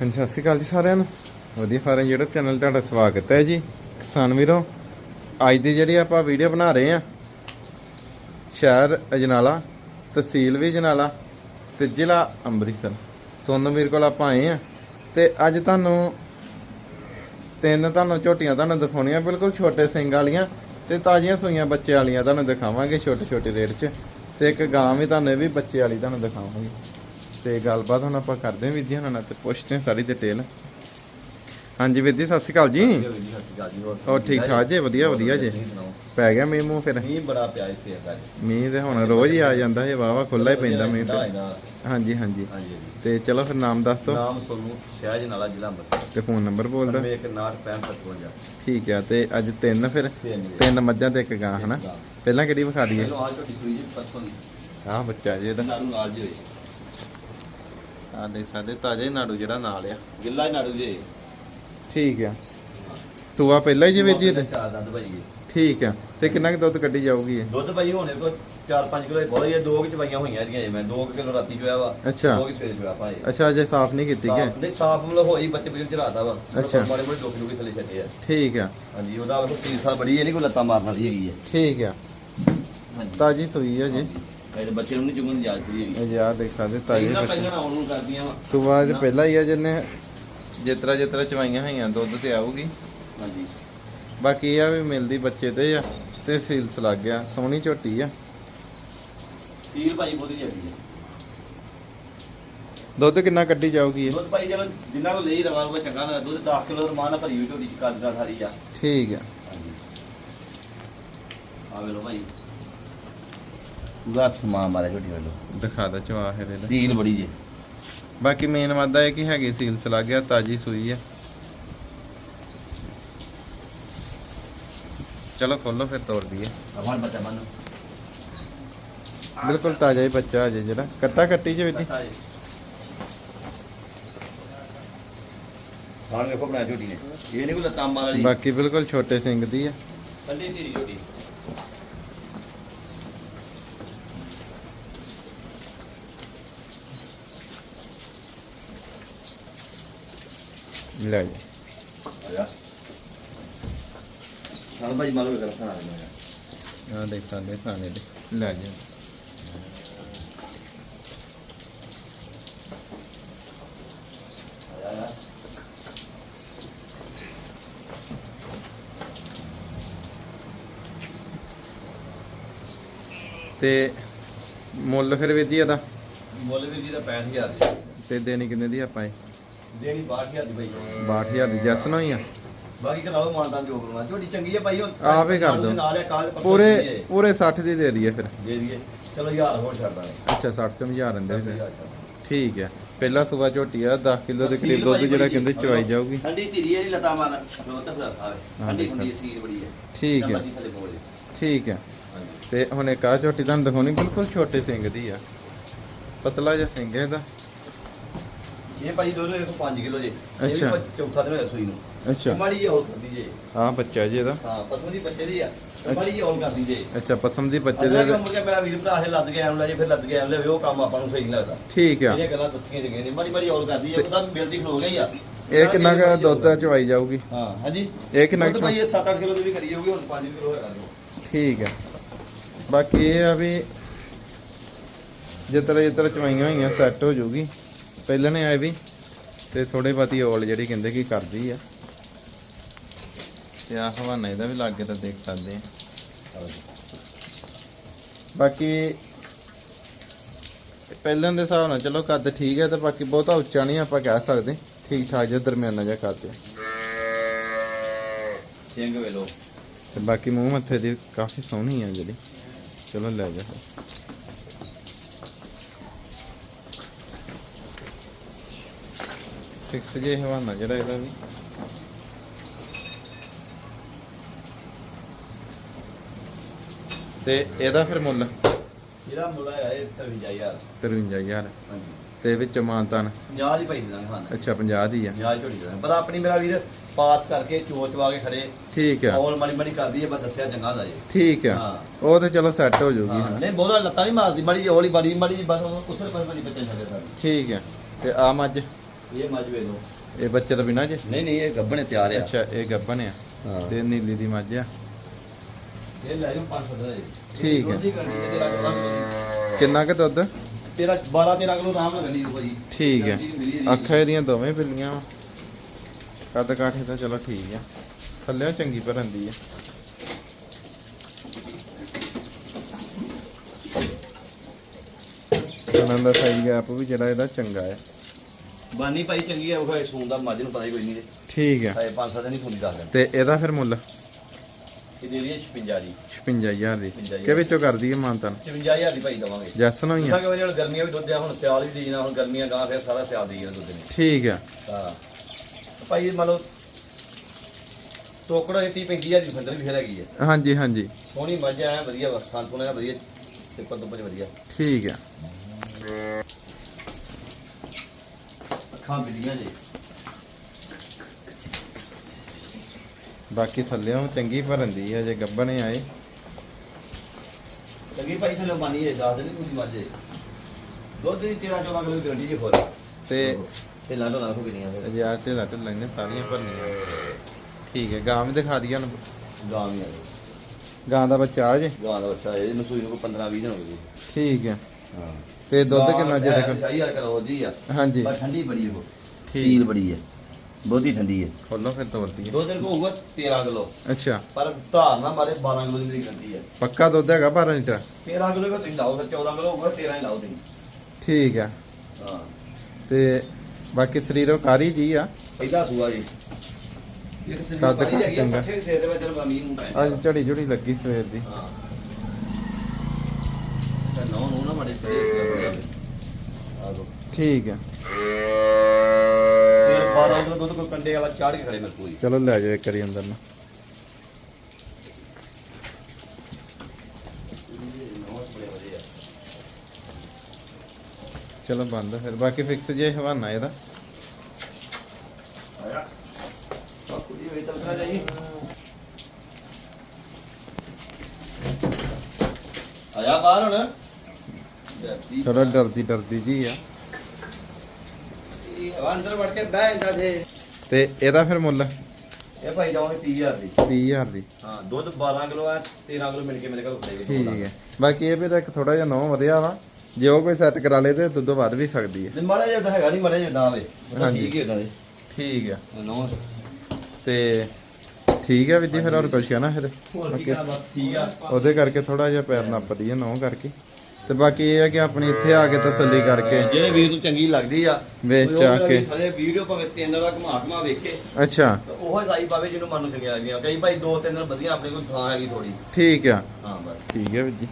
ਹਾਂਜੀ, ਸਤਿ ਸ਼੍ਰੀ ਅਕਾਲ ਜੀ ਸਾਰਿਆਂ ਨੂੰ। ਵਧੀਆ ਫਾਰਮ ਜਿਹੜਾ ਚੈਨਲ ਤੁਹਾਡਾ ਸਵਾਗਤ ਹੈ ਜੀ। ਕਿਸਾਨ ਵੀਰੋ, ਅੱਜ ਦੀ ਜਿਹੜੀ ਆਪਾਂ ਵੀਡੀਓ ਬਣਾ ਰਹੇ ਆ ਸ਼ਹਿਰ ਅਜਨਾਲਾ, ਤਹਿਸੀਲ ਵੀ ਅਜਨਾਲਾ ਤੇ ਜ਼ਿਲ੍ਹਾ ਅੰਮ੍ਰਿਤਸਰ। ਸੋਨਮ ਵੀਰ ਕੋਲ ਆਪਾਂ ਆਏ ਆ ਤੇ ਅੱਜ ਤੁਹਾਨੂੰ ਤਿੰਨ ਤੁਹਾਨੂੰ ਝੋਟੀਆਂ ਤੁਹਾਨੂੰ ਦਿਖਾਉਣੀਆਂ, ਬਿਲਕੁਲ ਛੋਟੇ ਸਿੰਘ ਵਾਲੀਆਂ ਤੇ ਤਾਜ਼ੀਆਂ ਸੂਈਆਂ ਬੱਚੇ ਵਾਲੀਆਂ ਤੁਹਾਨੂੰ ਦਿਖਾਵਾਂਗੇ ਛੋਟੇ ਛੋਟੇ ਰੇਟ 'ਚ ਤੇ ਇੱਕ ਗਾਂ ਵੀ ਤੁਹਾਨੂੰ, ਇਹ ਵੀ ਬੱਚੇ ਵਾਲੀ ਤੁਹਾਨੂੰ ਦਿਖਾਵਾਂਗੇ। ਤੇ ਗੱਲਬਾਤ ਹੁਣ ਆਪਾਂ ਕਰਦੇ ਹਾਂ ਜੀ ਉਹਨਾਂ ਨਾਲ ਤੇ ਪੁੱਛਦੇ ਹਾਂ ਸਾਰੀ ਡਿਟੇਲ ਹਾਂਜੀ ਵੀਰ ਜੀ। ਸਤਿ ਸ਼੍ਰੀ ਅਕਾਲ ਜੀ ਹੋਰ ਠੀਕ ਠਾਕ ਜੀ? ਵਧੀਆ ਵਧੀਆ ਜੀ। ਪੈ ਗਿਆ ਮੀਂਹ ਮੂੰਹ ਫਿਰ? ਮੀਂਹ ਬੜਾ ਪਿਆ ਇਸ ਏਰੀਆ ਮੀਂਹ ਤੇ ਹੁਣ ਰੋਜ਼ ਹੀ ਆ ਜਾਂਦਾ ਇਹ ਵਾਵਾ ਖੁੱਲਾ ਹੀ ਪੈਂਦਾ ਮੀਂਹ ਹਾਂਜੀ ਹਾਂਜੀ। ਹਾਂਜੀ ਹਾਂਜੀ। ਤੇ ਚਲੋ ਫਿਰ ਨਾਮ ਦੱਸ ਦਿਓ। ਨਾਮ ਸੋਨੂੰ ਸ਼ਹਿਜ ਨਾਲਾ ਜ਼ਿਲ੍ਹਾ ਅੰਮ੍ਰਿਤਸਰ। ਤੇ ਫੋਨ ਨੰਬਰ ਬੋਲ ਦਿਓ। ਮੈਂ ਇੱਕ 96555 ਠੀਕ ਆ ਤੇ ਅੱਜ ਤਿੰਨ ਫਿਰ। ਤਿੰਨ ਜੀ। ਤਿੰਨ ਮੱਝਾਂ ਤੇ ਇੱਕ ਗਾਂ ਹਨਾ। ਪਹਿਲਾਂ ਕਿਹੜੀ ਵਿਖਾ ਦਈਏ? ਪਹਿਲਾਂ ਸੂਈ ਜੀ ਪਰਸੋਂ ਦੀ। ਆਹ ਬੱਚਾ ਜੀ ਇਹਦਾ। ਨਾੜੂ ਨਾਲ ਜੀ ਹੋਈ। ਆ ਦੇਖ ਸਕਦੇ ਤਾਜ਼ਾ ਹੀ ਨਾੜੂ ਜਿਹੜਾ ਨਾਲ ਆ। ਗਿੱਲਾ ਹੀ ਨਾੜੂ ਜੀ। ਠੀਕ ਆ। ਸੂਆ ਪਹਿਲਾਂ ਹੀ ਜੀ ਜੀ ਚਾਰ ਦੰਦ ਭਾਜੀ ਠੀਕ ਆ। ਤੇ ਕਿੰਨਾ ਕੁ ਦੁੱਧ ਕੱਢੀ ਜਾਊਗੀ ਇਹ? ਦੁੱਧ ਭਾਜੀ ਹੋਣੇ ਕੋ 4-5 ਕਿਲੋ ਬਹੁਤ ਹੀ ਦੋ ਕਿ ਚਵਾਈਆਂ ਹੋਈਆਂ ਇਹਦੀਆਂ ਜੀ ਮੈਂ। 2 ਕਿਲੋ ਰਾਤੀ ਚੋਇਆ ਵਾ। ਅੱਛਾ। ਦੋ ਕਿ ਸਵੇਰੇ ਚੋਇਆ ਭਾਜੀ ਅੱਛਾ ਅਜੇ ਸਾਫ਼ ਨਹੀਂ ਕੀਤੀ ਕਿ? ਸਾਫ਼- ਨਹੀਂ ਸਾਫ਼ ਮਤਲਬ ਹੋਈ ਬੱਚੇ ਬਿਲ ਚੜਾਤਾ ਵਾ। ਅੱਛਾ। ਮਾੜੇ ਮੋੜੇ ਲੋਕ ਲੋਕੀ ਥੱਲੇ ਛੱਡੇ ਆ। ਠੀਕ ਆ। ਹਾਂਜੀ ਉਹਦਾ ਵੇਖੋ ਤੀਰ ਸਾਲ ਬੜੀ ਹੈ ਨਹੀਂ ਕੋਈ ਲੱਤਾਂ ਮਾਰਨ ਵਾਲੀ ਹੈਗੀ ਹੈ ਠੀਕ ਆ। ਹਾਂਜੀ। ਤਾਜੀ ਸੂਈ ਆ ਜੀ। ਇਹਦੇ ਬੱਚੇ ਨੂੰ ਨਹੀਂ ਚੁੰਗਣ ਦੀ ਇਜਾਜ਼ਤ ਹੋਈ ਹੈਗੀ। ਅਜੇ ਆ ਦੇਖ ਸਕਦੇ ਤਾਜੀ ਇਹਨਾਂ ਬੱਚੇ ਪਹਿਲਾਂ ਆਉਣ ਨੂੰ ਕਰਦੀਆਂ ਵਾ। ਸੂਆ ਤੇ ਪਹਿਲਾਂ ਹੀ ਆ ਜਿੰਨੇ। ਜਿਤਰਾ ਜਿਤਰਾ ਚਵਾਈਆਂ ਹੋਈਆਂ ਦੁੱਧ ਤੇ ਆਊਗੀ। ਹਾਂਜੀ। ਬਾਕੀ ਇਹ ਆ ਵੀ ਮਿਲਦੀ ਬੱਚੇ ਤੇ ਆ ਤੇ ਸੀਲਸ ਲੱਗ ਗਿਆ ਸੋਹਣੀ ਝੋਟੀ ਆ। ਤੀਰ ਭਾਈ ਬਹੁਤੀ ਜਾਂਦੀ ਹੈ ਦੁੱਧ ਕਿੰਨਾ ਕੱਢੀ ਜਾਊਗੀ ਇਹ? ਦੁੱਧ ਭਾਈ ਚਲੋ ਜਿੰਨਾ ਕੋ ਲਈ ਰਵਾ ਉਹ ਚੰਗਾ ਲੱਗਦਾ ਦੁੱਧ 10 ਕਿਲੋ ਰਮਾਨ ਭਰੀ ਹੋਈ ਝੋਟੀ ਚ ਕਾਦਰਾ ਸਾਰੀ ਆ। ਠੀਕ ਆ। ਹਾਂਜੀ। ਆ ਵੇਲੋ ਭਾਈ ਪੂਰਾ ਸਮਾਨ ਮਾਰਿਆ ਝੋਟੀ ਵੇਲੋ। ਦਿਖਾ ਦਾ ਚਵਾ ਫਿਰ ਇਹਦਾ। ਸੀਲ ਬੜੀ ਜੇ। ਬਾਕੀ ਮੇਨ ਵਾਦਾ ਇਹ ਕਿ ਹੈਗੀ ਸੀਲਸ ਲੱਗ ਗਿਆ ਤਾਜੀ ਸੂਈ ਆ। ਚਲੋ ਖੋਲੋ ਫਿਰ ਤੋੜ ਦਈਏ। ਅਵਾਂ ਬੱਚਾ ਮਨ ਬਿਲਕੁਲ ਤਾਜ਼ਾ ਹੀ ਬੱਚਾ ਅਜੇ ਜਿਹੜਾ। ਕੱਟਾ ਕੱਟੀ ਚ ਵੀਦੀ ਹਾਂ ਵੇਖੋ ਬਣਾ ਝੋਟੀ ਨੇ। ਇਹ ਨਹੀਂ ਕੋਈ ਲੱਤਾਂ ਮਾਰ ਵਾਲੀ। ਬਾਕੀ ਬਿਲਕੁਲ ਛੋਟੇ ਸਿੰਘ ਦੀ ਆ। ਠੰਡੀ ਧੀਰੀ ਝੋਟੀ ਲੈ ਜੀ। ਆ ਜਾ ਹਾਂ ਭਾਈ ਮਾਲੋ ਕਰ ਮੈਂ ਆ। ਦੇਖ ਸਕਦੇ ਖਾਣੇ ਦੇ ਲੈ ਜੀ। ਜਾ ਤੇ ਮੁੱਲ ਫਿਰ ਵੀਦੀ ਇਹਦਾ ਮੁੱਲ ਵੀ ਜੀ ਦਾ 65000 ਦੀ ਤੇ ਦੇਣੀ ਕਿੰਨੇ ਦੀ ਆਪਾਂ ਇਹ? ਦੇਣੀ 62000 ਦੀ ਭਾਈ 62000 ਦੀ ਜੈਸ ਨਾ ਹੀ ਆ। ਬਾਕੀ ਕਰਾ ਲਓ ਮਾਨਦਾਨ ਜੋ ਕਰਨਾ ਝੋਟੀ ਚੰਗੀ ਹੈ ਭਾਈ ਹੁਣ ਆਪ ਹੀ ਕਰ ਦਿਓ। ਨਾਲ ਹੈ ਕਾਲ ਪਰਸੋਂ ਪੂਰੇ ਦੀ ਹੈ। ਪੂਰੇ 60 ਦੀ ਦੇ ਦਈਏ ਫਿਰ। ਦੇ ਦਈਏ। ਚਲੋ ਯਾਰ ਹੋਰ ਛੱਡ ਦਾਂਗੇ। ਅੱਛਾ 60 ਚੋਂ ਹਜ਼ਾਰ ਅੰਦਰ ਹੀ ਦੇ ਹਜ਼ਾਰ ਛੱਡ ਦਾਂਗੇ। ਠੀਕ ਹੈ ਪਹਿਲਾ ਸੂਆ ਝੋਟੀ ਆ 10 ਕਿਲੋ ਦੇ ਕਰੀਬ ਦੁੱਧ ਜਿਹੜਾ ਕਹਿੰਦੇ ਚਵਾਈ ਜਾਊਗੀ। ਠੰਡੀ ਧੀਰੀ ਹੈ ਜੀ ਲਤਾ ਮਾਰ ਉਹ ਤਾਂ ਫਿਰ ਆਵੇ ਹਾਂ, ਠੰਡੀ ਹੁੰਦੀ ਹੈ ਸੀਲ ਬੜੀ ਹੈ ਠੀਕ ਹੈ ਬੱਤੀ ਥੱਲੇ ਬੋਲੇ ਠੀਕ ਹੈ ਤੇ ਹੁਣ ਇੱਕ ਆ ਝੋਟੀ ਤੁਹਾਨੂੰ ਦਿਖਾਉਣੀ ਬਿਲਕੁਲ ਛੋਟੇ ਸਿੰਘ ਦੀ ਆ। ਪਤਲਾ ਜਿਹਾ ਸਿੰਘ ਹੈ ਇਹਦਾ। ਇਹ ਭਾਈ ਦੋਨੋਂ 5 ਕਿਲੋ ਜੇ। ਇਹ ਵੀ ਅੱਛਾ। ਭਾਈ ਚੌਥਾ ਦਿਨ ਹੋਇਆ ਸੂਈ ਨੂੰ। ਅੱਛਾ। ਮਾੜੀ ਜਿਹੀ ਹੋਰ ਕਰਦੀ ਜੇ। ਆ ਬੱਚਾ ਜੀ ਇਹਦਾ। ਹਾਂ ਪਸਮਦੀ ਬੱਚੇ ਦੀ ਆ। ਤੇ ਮਾੜੀ ਜਿਹੀ ਹੋਰ ਕਰਦੀ ਜੇ। ਅੱਛਾ ਪਸਮ ਦੀ ਬੱਚੇ ਅੱਛਾ ਦੇ ਕੰਮ ਕੇ ਮੇਰਾ ਵੀਰ ਭਰਾ ਹੈ ਲੱਦ ਕੇ ਆਉਣ ਲੱਗੇ ਫਿਰ ਲੱਦ ਕੇ ਆਉਣ ਲੱਗੇ ਉਹ ਕੰਮ ਆਪਾਂ ਨੂੰ ਸਹੀ ਨਹੀਂ ਲੱਗਦਾ। ਠੀਕ ਆ। ਇਹ ਗੱਲਾਂ ਦੱਸੀਆਂ ਜਗ੍ਹਾ ਨੇ ਮਾੜੀ ਮਾੜੀ ਹੋਰ ਕਰਦੀ ਹੈ ਉਹਦਾ ਬਿਲ ਦੀ ਖਲੋ ਗਈ ਆ। ਇਹ ਕਿੰਨਾ ਕੁ ਦੁੱਧ ਆ ਚਵਾਈ ਜਾਊਗੀ? ਹਾਂ ਹਾਂਜੀ। ਇਹ ਕਿੰਨਾ ਦੁੱਧ ਕੁ ਭਾਈ ਇਹ 7-8 ਕਿਲੋ ਦੀ ਵੀ ਕਰੀ ਜਾਊਗੀ ਹੁਣ 5 ਕਿਲੋ ਹੈਗਾ ਜੋ ਠੀਕ ਹੈ ਬਾਕੀ ਇਹ ਆ ਵੀ ਜਿੱਤਰ ਜਿੱਤਰ ਚਵਾਈਆਂ ਹੋਈਆਂ ਸੈੱਟ ਹੋ ਜਾਊਗੀ। ਪਹਿਲਾਂ ਨੇ ਆਏ ਵੀ ਤੇ ਥੋੜੇ ਬਾਤੀ ਔਲ ਜਿਹੜੀ ਕਹਿੰਦੇ ਕੀ ਕਰਦੀ ਆ। ਤੇ ਆ ਹਵਾਨਾ ਇਹਦਾ ਵੀ ਲੱਗੇ ਤਾਂ ਦੇਖ ਸਕਦੇ ਆ। ਬਾਕੀ ਪਹਿਲਾਂ ਦੇ ਹਿਸਾਬ ਨਾਲ ਚਲੋ ਕੱਦ ਠੀਕ ਹੈ ਤੇ ਬਾਕੀ ਬਹੁਤਾ ਉੱਚਾ ਨਹੀਂ ਆਪਾਂ ਕਹਿ ਸਕਦੇ। ਠੀਕ ਠਾਕ ਜਿਹਾ ਦਰਮਿਆਨਾ ਜਿਹਾ ਕੱਦ ਹੈ ਸਿੰਘ ਵੇਲੋ। ਤੇ ਬਾਕੀ ਮੂੰਹ ਮੱਥੇ ਦੀ ਕਾਫੀ ਸੋਹਣੀ ਆ ਜਿਹੜੀ। ਚਲੋ ਲੈ ਜਾ ਫਿਕਸ ਜੇ ਹਵਾਨਾ ਜਿਹੜਾ ਇਹਦਾ ਵੀ। ਤੇ ਇਹਦਾ ਫਿਰ ਮੁੱਲ? ਇਹਦਾ ਮੁੱਲ ਹੈ ਇਹ 53000 53000 ਹਾਂਜੀ। ਤੇ ਵਿੱਚ ਮਾਨਤਾਨ? 50 ਦੀ ਭਾਈ ਦਾਂਗੇ ਹਾਂ ਅੱਛਾ 50 ਦੀ ਆ। 50 ਝੋੜੀ ਦਾਂਗੇ ਪਰ ਆਪਣੀ ਮੇਰਾ ਵੀਰ ਪਾਸ ਕਰਕੇ ਚੋਚ ਵਾ ਕੇ ਖੜੇ। ਠੀਕ ਆ। ਔਲ ਮਣੀ ਮਣੀ ਕਰਦੀ ਹੈ ਬਸ ਦੱਸਿਆ ਚੰਗਾ ਦਾ ਜੀ। ਠੀਕ ਆ। ਉਹ ਤੇ ਚਲੋ ਸੈੱਟ ਹੋ ਜਾਊਗੀ ਹਾਂ। ਨਹੀਂ ਬਹੁਤਾ ਲੱਤਾਂ ਨਹੀਂ ਮਾਰਦੀ। ਮੜੀ ਹੌਲੀ ਬੜੀ ਮੜੀ ਬਸ ਉਹ ਕੁੱਥੇ ਪਰ ਬੜੀ ਬੱਚੇ ਸਾਡੇ ਠੀਕ ਆ। ਤੇ ਆ ਮੱਝ ਇਹ ਮੱਝ ਵੇ ਲੋ ਇਹ ਬੱਚੇ ਤੋਂ ਬਿਨਾ ਜੇ? ਨਹੀਂ ਨਹੀਂ ਇਹ ਗੱਬਣੇ ਤਿਆਰ ਆ। ਅੱਛਾ ਇਹ ਗੱਬਨ ਆ। ਹਾਂ। ਤੇ ਨੀਲੀ ਦੀ ਮੱਝ ਆ। ਇਹ ਲੈ ਜਾਓ 500 ਦਾ ਜੀ। ਠੀਕ ਹੈ। ਦੀ ਕਿੰਨਾ ਕੁ ਦੁੱਧ? ਤੇਰਾ 12 13 ਕਿਲੋ ਆਰਾਮ ਨਾਲ ਗੰਢੀ ਭਾਜੀ ਠੀਕ ਹੈ। ਅੱਖਾਂ ਇਹਦੀਆਂ ਦੋਵੇਂ ਬਿੱਲੀਆਂ ਵਾ। ਕੱਦ ਕਾਠੇ ਤਾਂ ਚਲੋ ਠੀਕ ਆ। ਥੱਲੇ ਚੰਗੀ ਭਰਨ ਦੀ ਆ। ਉਹਨਾਂ ਦਾ ਸਾਈਜ਼ ਗੈਪ ਵੀ ਜਿਹੜਾ ਇਹਦਾ ਚੰਗਾ ਹੈ ਬਾਨੀ ਭਾਈ ਚੰਗੀ ਹੈ ਉਹ ਹੈ ਸੂਣ ਦਾ ਮੱਝ ਨੂੰ ਪਤਾ ਹੀ ਕੋਈ ਨਹੀਂ ਠੀਕ ਹੈ ਹਾਏ 500 ਦਿਨ ਹੀ ਖੁੱਲੀ ਦੱਸ ਦੇਣ ਤੇ ਇਹਦਾ ਫਿਰ ਮੁੱਲ? ਇਹ ਦੇ ਰਹੀ ਹੈ 56 ਜੀ 56000 ਦੀ। 56,000 ਕਿ ਵਿੱਚੋਂ ਕਰਦੀ ਹੈ ਮਾਨਤਨ 55000 ਦੀ ਭਾਈ ਦਵਾਂਗੇ। ਜੈਸਨ ਹੋਈ ਜਿੱਦਾਂ ਆ। ਕਿ ਗਰਮੀਆਂ ਵੀ ਦੁੱਧ ਆ ਹੁਣ ਸਿਆਲ ਵੀ ਦੇਣਾ ਹੁਣ ਗਰਮੀਆਂ ਗਾਂ ਫਿਰ ਸਾਰਾ ਸਿਆਲ ਦੇਈ ਜਾਣਾ ਦੁੱਧ ਨੇ ਠੀਕ ਆ। ਹਾਂ। ਭਾਈ ਇਹ ਮੰਨ ਲਓ ਟੋਕੜਾ ਇਹ 30 35000 ਦੀ ਫੰਦਰ ਵੀ ਫਿਰ ਹੈਗੀ ਹੈ ਹਾਂਜੀ ਹਾਂਜੀ। ਸੋਹਣੀ ਮੱਝ ਆ ਵਧੀਆ ਵਾ ਖਾਣ ਪੂਣ ਦਾ ਵਧੀਆ। ਤੇ ਪੱਤ ਵਧੀਆ। ਠੀਕ ਆ। ਬਿੱਲੀਆਂ ਜੀ। ਬਾਕੀ ਥੱਲਿਓਂ ਚੰਗੀ ਭਰਨ ਦੀ ਆ ਜੇ ਗੱਬਣੇ ਆਏ। ਚੰਗੀ ਭਾਈ ਥੱਲੇ ਬਾਨੀ ਹੈ ਦੱਸ ਦੇ ਨਹੀਂ ਕੋਈ ਮੱਝ ਦੁੱਧ ਦੀ 13 14 ਕਿਲੋ ਗਰੰਟੀ ਜੀ ਹੋਰ ਤੇ ਤੇ ਲਾਂ ਲਾਂ ਹੋ ਗਈਆਂ ਫਿਰ। ਹਜ਼ਾਰ ਤੇ ਲੱਟ ਲੈਣੇ ਸਾਰੀਆਂ ਭਰਨੀਆਂ। ਠੀਕ ਹੈ ਗਾਂ ਵੀ ਦਿਖਾ ਦਿਆ ਨੂੰ ਗਾਂ ਵੀ ਆ ਗਈ। ਗਾਂ ਦਾ ਬੱਚਾ ਆ ਜੇ। ਗਾਂ ਦਾ ਬੱਚਾ ਹੈ, ਇਹਨੂੰ ਸੂਈ ਨੂੰ ਕੋਈ 15 20 ਦਿਨ ਹੋ ਗਏ। ਠੀਕ ਹੈ। ਹਾਂ। ਤੇ ਦੁੱਧ ਕਿੰਨਾ ਜੇ ਦੇਖੋ ਚਾਹੀਦਾ ਕਰੋ ਜੀ ਆ। ਹਾਂਜੀ। ਪਰ ਠੰਡੀ ਬੜੀ ਉਹ। ਠੀਕ। ਸੀਲ ਬੜੀ ਹੈ। ਬਹੁਤੀ ਠੰਡੀ ਹੈ। ਖੋਲੋ ਫਿਰ ਤੋਰਦੀ ਹੈ ਦੋ ਦਿਨ ਕੋ ਹੋਊਗਾ 13 ਕਿਲੋ। ਅੱਛਾ। ਪਰ ਧਾਰ ਨਾ ਮਾਰੇ 12 ਕਿਲੋ ਦੀ ਮੇਰੀ ਗਰੰਟੀ ਹੈ। ਪੱਕਾ ਦੁੱਧ ਹੈਗਾ 12 ਲੀਟਰ? 13 ਕਿਲੋ ਦਾ ਤੁਸੀਂ ਲਾਓ ਫਿਰ 14 ਕਿਲੋ ਹੋਊਗਾ 13 ਹੀ ਲਾਓ ਤੁਸੀਂ। ਠੀਕ ਹੈ। ਹਾਂ। ਤੇ ਬਾਕੀ ਸਰੀਰੋਂ ਕਾਰੀ ਜੀ ਆ। ਪਹਿਲਾ ਸੂਆ ਜੀ। ਇੱਕ ਸਿਰ ਕੱਦ ਪਾਣੀ ਹੈਗੀ ਆ, ਚੰਗਾ। ਪੱਠੇ ਸਿਰ ਦੇ ਵਿੱਚ ਨੂੰ ਅੱਜ ਝੜੀ ਝੜੀ ਲੱਗੀ ਸਵੇਰ ਦੀ। ਹਾਂ। ਤੇ ਨੌ ਨੂੰ ਨਾ ਮੜੇ ਤੇ ਆ ਲੋ ਠੀਕ ਹੈ। ਫਿਰ 12 ਕਿਲੋ ਦੁੱਧ ਕੋਈ ਕੰਡੇ ਵਾਲਾ ਚਾੜ ਕੇ ਖੜੇ ਮੇਰੇ ਕੋਈ ਚਲੋ ਲੈ ਜਾਓ ਇੱਕ ਵਾਰੀ ਅੰਦਰ ਨੂੰ। ਚਲੋ ਬੰਦ ਫਿਰ ਬਾਕੀ ਫਿਕਸ ਜੇ ਹਵਾਨਾ ਇਹਦਾ। ਚੱਲਦਾ ਜਾਈ। ਆਇਆ ਬਾਹਰ ਹੁਣ? ਜੱਤੀ ਥੋੜਾ ਡਰਦੀ ਡਰਦੀ ਜੀ ਆ। ਅੰਦਰ ਵੜ ਕੇ ਬਹਿ ਜਾਂਦਾ ਤੇ ਤੇ ਇਹਦਾ ਫਿਰ ਮੁੱਲ? ਇਹ ਭਾਈ ਜਾਉਂਗੇ 30000 ਦੀ। 30000 ਦੀ। ਹਾਂ ਦੁੱਧ 12 ਕਿਲੋ ਆ 13 ਕਿਲੋ ਮਿਲ ਕੇ ਮੇਰੇ ਕੋਲ ਖੜੇ ਠੀਕ ਹੈ। ਬਾਕੀ ਇਹ ਵੀ ਤਾਂ ਇੱਕ ਥੋੜਾ ਜਿਹਾ ਨੌ ਵਧਿਆ ਵਾ। ਜੇ ਉਹ ਕੋਈ ਸੈੱਟ ਕਰਾ ਲੇ ਤੇ ਦੁੱਧ ਵੱਧ ਵੀ ਸਕਦੀ ਹੈ। ਮਾੜਾ ਜਿਹਾ ਤਾਂ ਹੈਗਾ ਨਹੀਂ ਮਾੜਾ ਜਿਹਾ ਹਾਂਜੀ। ਠੀਕ ਹੀ ਹੁੰਦਾ ਠੀਕ ਆ। ਜੀ ਨੋ ਤੇ ਠੀਕ ਹੈ ਵਿਧੀ ਫਿਰ ਹੋਰ ਕੁਝ ਕਹਿਣਾ ਫਿਰ? ਹੋਰ ਕੀ ਕਰਾਂ ਬਸ ਠੀਕ ਆ। ਉਹਦੇ ਕਰਕੇ ਥੋੜਾ ਜਿਹਾ ਪੈਰ ਨੱਪਦੀ ਹੈ ਨੌ ਕਰਕੇ। ਤੇ ਬਾਕੀ ਇਹ ਹੈ ਕਿ ਆਪਣੀ ਇੱਥੇ ਆ ਕੇ ਤਸੱਲੀ ਕਰਕੇ ਜਿਹੜੇ ਵੀਰ ਨੂੰ ਚੰਗੀ ਲੱਗਦੀ ਆ ਵੇਚ ਚਾ ਕੇ। ਸਾਰੇ ਵੀਡੀਓ ਭਾਵੇਂ ਤਿੰਨ ਵਾਰ ਘੁਮਾ ਘੁਮਾ ਵੇਖੇ ਅੱਛਾ। ਉਹ ਸਾਈ ਪਾਵੇ ਜਿਹਨੂੰ ਮਨ ਨੂੰ ਚੰਗੀਆਂ ਲੱਗਦੀਆਂ ਕਈ ਭਾਈ ਦੋ ਤਿੰਨ ਵਧੀਆ ਆਪਣੇ ਕੋਲ ਥਾਂ ਹੈਗੀ ਥੋੜੀ ਠੀਕ ਆ। ਹਾਂ ਬਸ। ਠੀਕ ਹੈ ਵੀਰ ਜੀ।